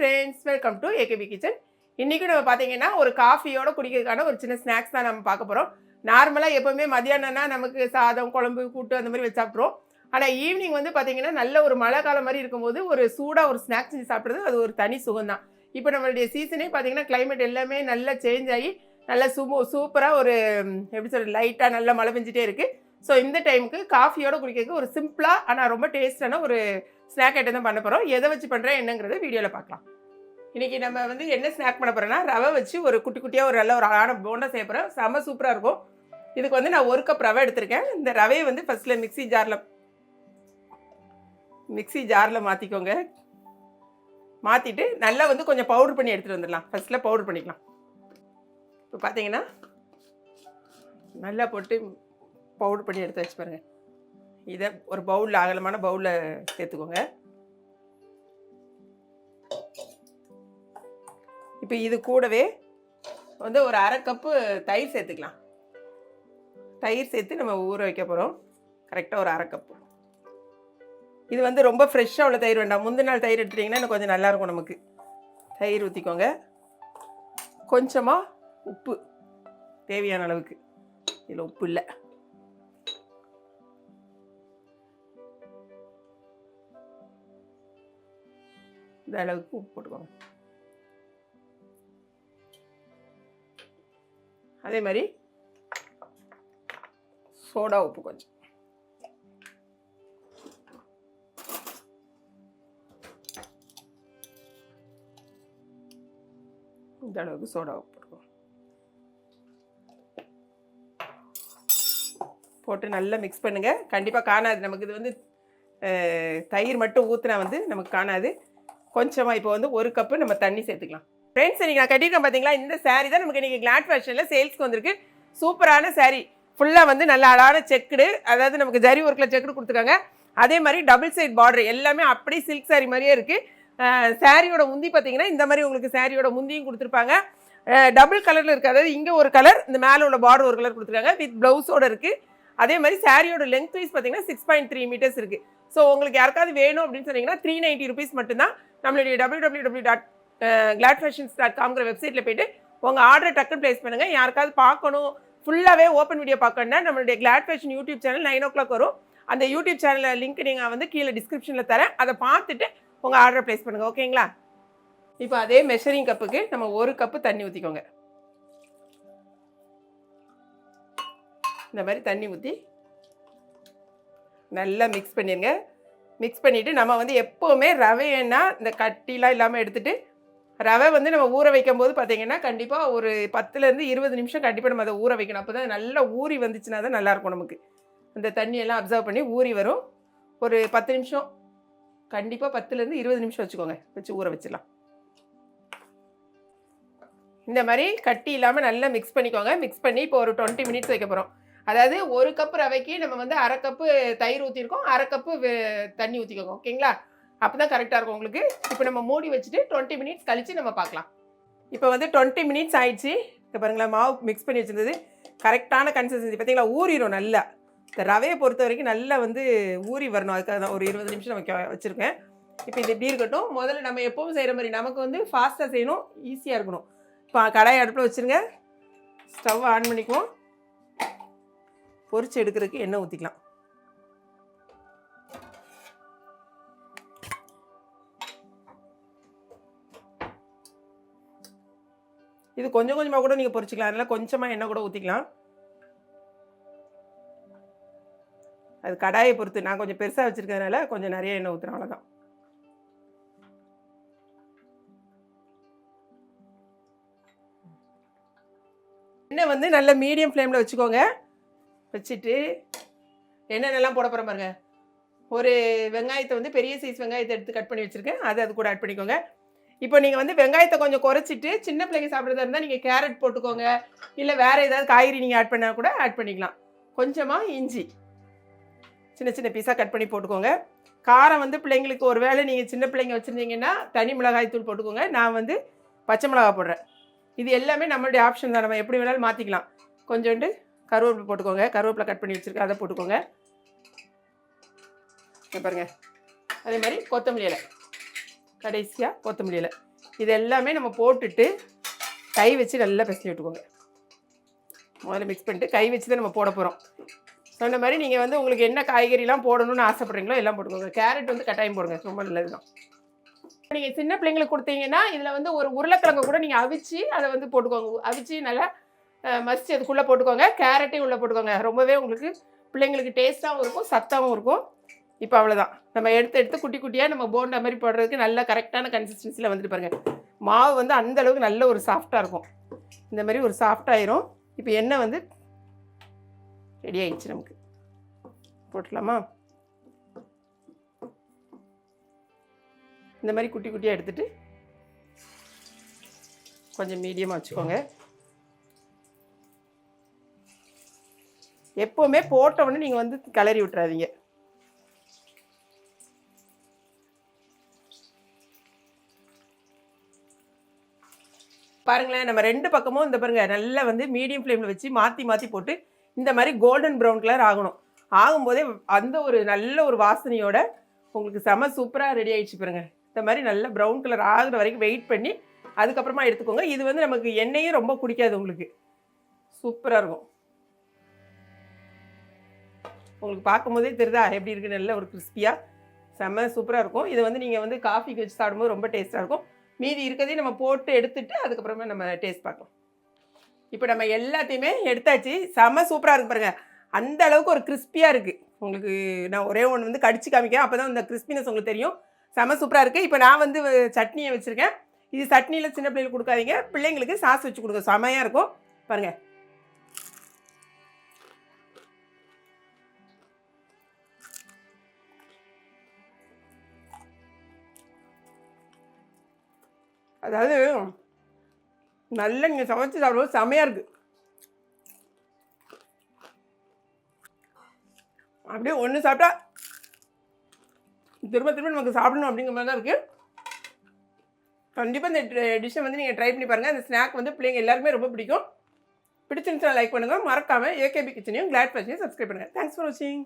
Friends welcome to AKP kitchen இன்றைக்கி நம்ம பார்த்தீங்கன்னா ஒரு காஃபியோட குடிக்கிறதுக்கான ஒரு சின்ன ஸ்நாக்ஸ் தான் நம்ம பார்க்க போகிறோம் நார்மலாக எப்போவுமே மதியானம்னா நமக்கு சாதம் குழம்பு கூட்டு அந்த மாதிரி வச்சு சாப்பிட்ருவோம் ஆனால் ஈவினிங் வந்து பார்த்தீங்கன்னா நல்ல ஒரு மழை காலம் மாதிரி இருக்கும்போது ஒரு சூடாக ஒரு ஸ்நாக்ஸ் செஞ்சு சாப்பிட்றது அது ஒரு தனி சுகம் தான். இப்போ நம்மளுடைய சீசனே பார்த்தீங்கன்னா கிளைமேட் எல்லாமே நல்லா சேஞ்ச் ஆகி நல்லா சூ சூப்பராக ஒரு எப்படி சொல்கிறது லைட்டாக நல்லா மழை பெஞ்சிட்டே இருக்குது ஸோ இந்த டைமுக்கு காஃபியோட குடிக்கிறதுக்கு ஒரு சிம்பிளாக ஆனால் ரொம்ப டேஸ்டான ஒரு ஸ்நாக் ஐட்டம் தான் பண்ண போகிறோம் எதை வச்சு பண்ணுறேன் என்னங்கிறத வீடியோவில் பார்க்கலாம். இன்றைக்கி நம்ம வந்து என்ன ஸ்நாக் பண்ண போகிறோன்னா ரவை வச்சு ஒரு குட்டி குட்டியாக ஒரு நல்ல ஒரு அழகான போண்டா செய்ய போகிறோம் செம்ம சூப்பராக இருக்கும். இதுக்கு வந்து நான் ஒரு கப் ரவை எடுத்திருக்கேன். இந்த ரவையை வந்து ஃபஸ்ட்டில் மிக்ஸி ஜாரில் மிக்ஸி ஜாரில் மாற்றிக்கோங்க மாற்றிட்டு நல்லா வந்து கொஞ்சம் பவுடர் பண்ணி எடுத்துகிட்டு வந்துடலாம். ஃபஸ்ட்டில் பவுடர் பண்ணிக்கலாம். இப்போ பார்த்தீங்கன்னா நல்லா போட்டு பவுடர் பண்ணி எடுத்து வச்சு பாருங்கள் இதை ஒரு பவுலில் அகலமான பவுலில் சேர்த்துக்கோங்க. இப்போ இது கூடவே வந்து ஒரு அரை கப்பு தயிர் சேர்த்துக்கலாம். தயிர் சேர்த்து நம்ம ஊற வைக்க போகிறோம் கரெக்டாக ஒரு அரை கப்பு. இது வந்து ரொம்ப ஃப்ரெஷ்ஷாக உள்ள தயிர் வேண்டாம். முந்தின நாள் தயிர் எடுத்துட்டிங்கன்னா இன்னும் கொஞ்சம் நல்லாயிருக்கும் நமக்கு. தயிர் ஊற்றிக்கோங்க கொஞ்சமாக உப்பு தேவையான அளவுக்கு. இதில் உப்பு இல்லை. இந்த அளவுக்கு உப்பு போட்டுக்கோங்க. அதே மாதிரி சோடா உப்பு கொஞ்சம். இந்த அளவுக்கு சோடா உப்பு போட்டுக்கோங்க. போட்டு நல்லா மிக்ஸ் பண்ணுங்கள் கண்டிப்பாக காணாது. நமக்கு இது வந்து தயிர் மட்டும் ஊற்றினா வந்து நமக்கு காணாது. கொஞ்சமாக இப்போ வந்து ஒரு கப்பு நம்ம தண்ணி சேர்த்துக்கலாம். ஃப்ரெண்ட்ஸ் இன்றைக்கி நான் கட்டியிருக்கேன் பார்த்தீங்களா இந்த சாரீ தான் நமக்கு இன்றைக்கி கிளாட் ஃபேஷனில் சேல்ஸ்க்கு வந்திருக்கு. சூப்பரான சாரீ ஃபுல்லாக வந்து நல்ல அழகான செக்குடு அதாவது நமக்கு ஜரி ஒர்க்கில் செக்குடு கொடுத்துருக்காங்க. அதே மாதிரி டபுள் சைட் பார்டர் எல்லாமே அப்படியே சில்க் saree மாதிரியே இருக்குது சாரியோட முந்தி பார்த்தீங்கன்னா இந்த மாதிரி உங்களுக்கு சாரியோட முந்தியும் கொடுத்துருப்பாங்க. டபுள் கலரில் இருக்குது அதாவது இங்கே ஒரு கலர் இந்த மேலே உள்ள பார்டர் ஒரு கலர் கொடுத்துருக்காங்க. வித் ப்ளவுஸோட இருக்குது அதே மாதிரி சாரியோட லென்த் வைஸ் பார்த்தீங்கன்னா சிக்ஸ் பாயிண்ட் த்ரீ மீட்டர்ஸ் இருக்குது ஸோ உங்களுக்கு யாருக்காவது வேணும் அப்படின்னு சொன்னீங்கன்னா த்ரீ நைன்ட்டி ருபீஸ் மட்டும்தான். நம்மளுடைய W W W dot Glad Fashions dot காம்ங்கிற வெப்சைட்டில் போயிட்டு உங்கள் ஆர்டரை டக்குன்னு ப்ளேஸ் பண்ணுங்கள் யாருக்காவது பார்க்கணும் ஃபுல்லாகவே ஓப்பன் வீடியோ பார்க்கணுன்னா நம்மளுடைய Glad Fashion YouTube channel nine o'clock வரும். அந்த யூடியூப் சேனலில் லிங்க் நீங்கள் வந்து கீழே டிஸ்கிரிப்ஷனில் தரேன். அதை பார்த்துட்டு உங்கள் ஆர்டரை ப்ளேஸ் பண்ணுங்கள் ஓகேங்களா இப்போ அதே மெஷரிங் கப்புக்கு நம்ம ஒரு கப்பு தண்ணி ஊற்றிக்கோங்க இந்த மாதிரி தண்ணி ஊற்றி நல்லா மிக்ஸ் பண்ணிடுங்க மிக்ஸ் பண்ணிவிட்டு நம்ம வந்து எப்போவுமே ரவைன்னா இந்த கட்டிலாம் இல்லாமல் எடுத்துகிட்டு ரவை வந்து நம்ம ஊற வைக்கும் போது பார்த்திங்கன்னா கண்டிப்பாக ஒரு பத்துலேருந்து இருபது நிமிஷம் கண்டிப்பாக நம்ம அதை ஊற வைக்கணும். அப்போ தான் நல்லா ஊறி வந்துச்சுன்னா தான் நல்லாயிருக்கும் நமக்கு. அந்த தண்ணியெல்லாம் அப்சர்வ் பண்ணி ஊறி வரும். ஒரு பத்து நிமிஷம் கண்டிப்பாக பத்துலேருந்து இருபது நிமிஷம் வச்சுக்கோங்க. வச்சு ஊற வச்சிடலாம். இந்த மாதிரி கட்டி இல்லாமல் நல்லா மிக்ஸ் பண்ணிக்கோங்க. மிக்ஸ் பண்ணி இப்போ ஒரு டுவெண்ட்டி மினிட்ஸ் வைக்க போகிறோம் அதாவது ஒரு கப்பு ரவைக்கு நம்ம வந்து அரை கப்பு தயிர் ஊற்றிருக்கோம் அரை கப்பு தண்ணி ஊற்றிக்கோங்க ஓகேங்களா? அப்போ தான் கரெக்டாக இருக்கும் உங்களுக்கு. இப்போ நம்ம மூடி வச்சுட்டு டுவெண்ட்டி மினிட்ஸ் கழித்து நம்ம பார்க்கலாம். இப்போ வந்து டுவெண்ட்டி மினிட்ஸ் ஆயிடுச்சு. இப்போ பாருங்களேன் மாவு மிக்ஸ் பண்ணி வச்சுருந்தது. கரெக்டான கன்சிஸ்டன்சி பார்த்தீங்களா ஊறிடும் நல்லா. இந்த ரவையை பொறுத்த வரைக்கும் நல்லா வந்து ஊறி வரணும். அதுக்காக தான் ஒரு இருபது நிமிஷம் நம்ம வச்சுருக்கேன். இப்போ இது எப்படி இருக்கட்டும் முதல்ல நம்ம எப்பவும் செய்கிற மாதிரி நமக்கு வந்து ஃபாஸ்ட்டாக செய்யணும் ஈஸியாக இருக்கணும். இப்போ கடாய் அடுப்பில் வச்சுருங்க. ஸ்டவ் ஆன் பண்ணிக்குவோம். பொரிச்சு எடுக்கிறதுக்கு எண்ணெய் ஊற்றிக்கலாம் இது கொஞ்சம் கொஞ்சமாக கூட நீங்கள் பொரிச்சிக்கலாம். அதனால் கொஞ்சமாக எண்ணெய் கூட ஊற்றிக்கலாம் அது கடாயை பொறுத்து நான் கொஞ்சம் பெருசாக வச்சுருக்கிறதுனால கொஞ்சம் நிறைய எண்ணெய் ஊற்றுறேன் அவ்வளோதான் எண்ணெய் வந்து நல்ல மீடியம் ஃப்ளேமில் வச்சுக்கோங்க. வச்சுட்டு என்னென்னலாம் போட போகிறேன் பாருங்க. ஒரு வெங்காயத்தை வந்து பெரிய சைஸ் வெங்காயத்தை எடுத்து கட் பண்ணி வச்சுருக்கேன். அதை அது கூட ஆட் பண்ணிக்கோங்க. இப்போ நீங்கள் வந்து வெங்காயத்தை கொஞ்சம் குறைச்சிட்டு சின்ன பிள்ளைங்க சாப்பிட்றதா இருந்தால் நீங்கள் கேரட் போட்டுக்கோங்க. இல்லை வேறு ஏதாவது காய்கறி நீங்கள் ஆட் பண்ணால் கூட ஆட் பண்ணிக்கலாம். கொஞ்சமாக இஞ்சி சின்ன சின்ன பீஸாக கட் பண்ணி போட்டுக்கோங்க. காரம் வந்து பிள்ளைங்களுக்கு ஒரு வேளை நீங்கள் சின்ன பிள்ளைங்க வச்சுருந்தீங்கன்னா தனி மிளகாய் தூள் போட்டுக்கோங்க. நான் வந்து பச்சை மிளகாய் போடுறேன். இது எல்லாமே நம்மளுடைய ஆப்ஷன் தான். நம்ம எப்படி வேணாலும் மாற்றிக்கலாம் கொஞ்சோண்டு கருவேப்பிலை போட்டுக்கோங்க. கருவேப்பிலை கட் பண்ணி வச்சுருக்கேன். அதை போட்டுக்கோங்க. இங்க பாருங்க. அதே மாதிரி கொத்தமல்லி இலை. கடைசியாக கொத்தமல்லி இலை. இது எல்லாமே நம்ம போட்டுட்டு கை வச்சு நல்லா பிசைஞ்சு விட்டுக்கோங்க. முதல்ல மிக்ஸ் பண்ணிட்டு கை வச்சு தான் நம்ம போட போகிறோம் சொன்ன மாதிரி நீங்கள் வந்து உங்களுக்கு என்ன காய்கறிலாம் போடணும்னு ஆசைப்பட்றீங்களோ எல்லாம் போட்டுக்கோங்க. கேரட் வந்து கட்டாயம் போடுங்க. ரொம்ப நல்லது தான் நீங்கள் சின்ன பிள்ளைங்களுக்கு கொடுத்தீங்கன்னா இதில் வந்து ஒரு உருளைக்கிழங்கு கூட நீங்கள் அவிச்சு அதை வந்து போட்டுக்கோங்க. அவிச்சு நல்லா மசித்து அதுக்குள்ளே போட்டுக்கோங்க. கேரட்டையும் உள்ளே போட்டுக்கோங்க. ரொம்பவே உங்களுக்கு பிள்ளைங்களுக்கு டேஸ்ட்டாகவும் இருக்கும் சத்தாகவும் இருக்கும். இப்போ அவ்வளோதான் நம்ம எடுத்து எடுத்து குட்டி குட்டியாக நம்ம போண்டா மாதிரி போடுறதுக்கு நல்ல கரெக்டான கன்சிஸ்டன்சியில் வந்துட்டு பாருங்கள் மாவு வந்து அந்த அளவுக்கு நல்ல ஒரு சாஃப்டாக இருக்கும். இந்த மாதிரி ஒரு சாஃப்டாயிரும் இப்போ எண்ணெய் வந்து ரெடி ஆயிடுச்சு நமக்கு. போட்டுடலாமா இந்த மாதிரி குட்டி குட்டியாக எடுத்துட்டு கொஞ்சம் மீடியமாக வச்சுக்கோங்க. எப்போவுமே போட்ட உடனே நீங்கள் வந்து கிளறி விட்டுறாதீங்க. பாருங்களேன் நம்ம ரெண்டு பக்கமும் இந்த பாருங்கள் நல்லா வந்து மீடியம் ஃப்ளேமில் வச்சு மாற்றி மாற்றி போட்டு இந்த மாதிரி கோல்டன் ப்ரௌன் கலர் ஆகணும். ஆகும்போதே அந்த ஒரு நல்ல ஒரு வாசனையோட உங்களுக்கு செம சூப்பராக ரெடி ஆகிடுச்சு பாருங்கள் இந்த மாதிரி நல்ல ப்ரௌன் கலர் ஆகுற வரைக்கும் வெயிட் பண்ணி அதுக்கப்புறமா எடுத்துக்கோங்க. இது வந்து நமக்கு எண்ணெயும் ரொம்ப குடிக்காது உங்களுக்கு. சூப்பராக இருக்கும். உங்களுக்கு பார்க்கும்போதே தெரியுதா? எப்படி இருக்குது நல்ல ஒரு கிறிஸ்பியாக செம்ம சூப்பராக இருக்கும். இதை வந்து நீங்கள் வந்து காஃபிக்கு வச்சு சாப்பிடும்போது ரொம்ப டேஸ்ட்டாக இருக்கும். மீதி இருக்கிறதையும் நம்ம போட்டு எடுத்துட்டு அதுக்கப்புறமா நம்ம டேஸ்ட் பார்க்கலாம். இப்போ நம்ம எல்லாத்தையுமே எடுத்தாச்சு. செம்ம சூப்பராக இருக்கு பாருங்கள் அந்த அளவுக்கு ஒரு கிறிஸ்பியாக இருக்குது உங்களுக்கு நான் ஒரே ஒன்று வந்து கடிச்சு காமிக்கிறேன். அப்போ தான் இந்த கிறிஸ்பினஸ் உங்களுக்கு தெரியும். செம சூப்பராக இருக்குது இப்போ நான் வந்து சட்னியை வச்சுருக்கேன். இது சட்னியில் சின்ன பிள்ளைங்களுக்கு கொடுக்காதீங்க. பிள்ளைங்களுக்கு சாஸ் வச்சு கொடுங்க. செமையாக இருக்கும். பாருங்கள் அதாவது நல்லா நீங்கள் சமைச்சு சாப்பிடும்போது செமையாக இருக்குது அப்படியே ஒன்று சாப்பிட்டா திரும்ப திரும்ப நமக்கு சாப்பிடணும் அப்படிங்கிற மாதிரி தான் இருக்குது கண்டிப்பாக இந்த டிஷ்ஷை வந்து நீங்கள் ட்ரை பண்ணி பாருங்கள் அந்த ஸ்நாக் வந்து பிள்ளைங்க எல்லாருமே ரொம்ப பிடிக்கும். பிடிச்சிருந்துச்சுன்னா லைக் பண்ணுங்கள் மறக்காமல் ஏகேபி கிச்சனையும் கிளாட் ஃபேஷனையும் சப்ஸ்கிரைப் பண்ணுங்கள் தேங்க்ஸ் ஃபார் வாட்சிங்